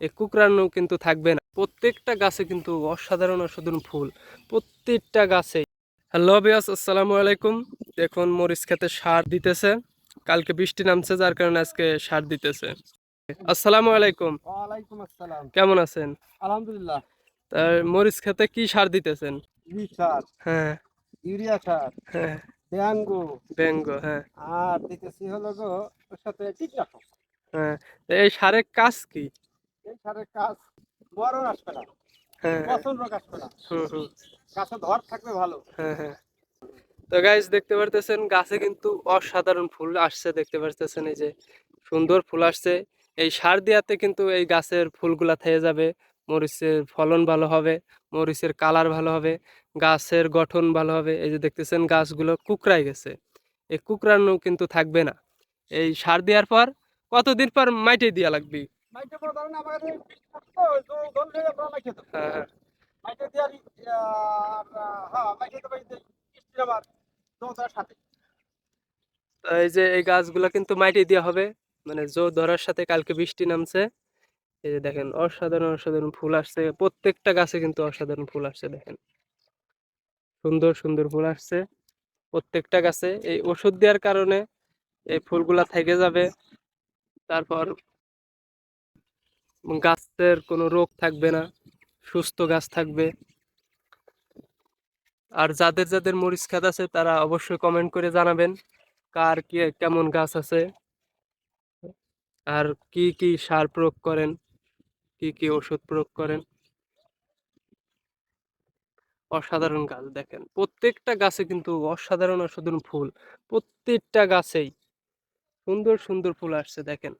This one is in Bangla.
এই কুকরানো কিন্তু থাকবে না। প্রত্যেকটা গাছে কিন্তু অসাধারণ অসাধারণ ফুল। প্রত্যেকটা গাছে। হ্যালো বিয়াস আসসালামু আলাইকুম। দেখুন মরিচ খেতে সার দিতেছে। কালকে বৃষ্টি নামছে যার কারণে আজকে সার দিতেছে। আসসালামু আলাইকুম। ওয়ালাইকুম আসসালাম। কেমন আছেন? আলহামদুলিল্লাহ। তার মরিচ খেতে কি সার দিতেছেন? সার। হ্যাঁ। ইউরিয়া সার। হ্যাঁ। ব্যাঙ্গো ব্যঙ্গ হ্যাঁ। আর দিতেছি হলো গো ওর সাথে কীটনাশক হ্যাঁ। এই সারের কাজ কি? সারের কাজ মরণ আসবে না হ্যাঁ। পচন রোগ আসবে না। গাছে ধর থাকবে ভালো। হ্যাঁ হ্যাঁ। তো গাইজ দেখতে পারতেছেন গাছে কিন্তু অসাধারণ ফুল আসছে দেখতে পারতেছেন এই যে সুন্দর ফুল আসছে। এই সার দিয়াতে কিন্তু এই গাছের ফুলগুলা থেকে যাবে মরিচের ফলন ভালো হবে মরিচের কালার ভালো হবে গাছের গঠন ভালো হবে। এই যে দেখতেছেন গাছগুলো কুকড়াই গেছে। এই কুকড়ানো কিন্তু থাকবে না। এই সার দেওয়ার পর কতদিন পর মাইটে দেওয়া লাগবে? মাইকে ধরেন আমাদের তো মাইকে হ্যাঁ হ্যাঁ। মাইকে দেওয়ার আর হ্যাঁ মাইকে এই যে আবার জলটার সাথে। এই যে এই গাছগুলো কিন্তু মাটি দেওয়া হবে মানে জো ধরার সাথে কালকে বৃষ্টি নামছে। এই যে দেখেন অসাধারণ অসাধারণ ফুল আসছে। প্রত্যেকটা গাছে কিন্তু অসাধারণ ফুল আসছে দেখেন। সুন্দর সুন্দর ফুল আসছে। প্রত্যেকটা গাছে এই ওষুধ দেওয়ার কারণে এই ফুলগুলা থেকে যাবে। তারপর গাছের কোনো রোগ থাকবে না, সুস্থ গাছ থাকবে। আর যাদের যাদের মরিচ খাত আছে, তারা অবশ্যই কমেন্ট করে জানাবেন কার কি, কেমন গাছ আছে আর কি কি সার প্রয়োগ করেন, কি কি ওষুধ প্রয়োগ করেন। অসাধারণ গাছ দেখেন। প্রত্যেকটা গাছে কিন্তু অসাধারণ অসাধারণ ফুল, প্রত্যেকটা গাছেই সুন্দর সুন্দর ফুল আসছে দেখেন।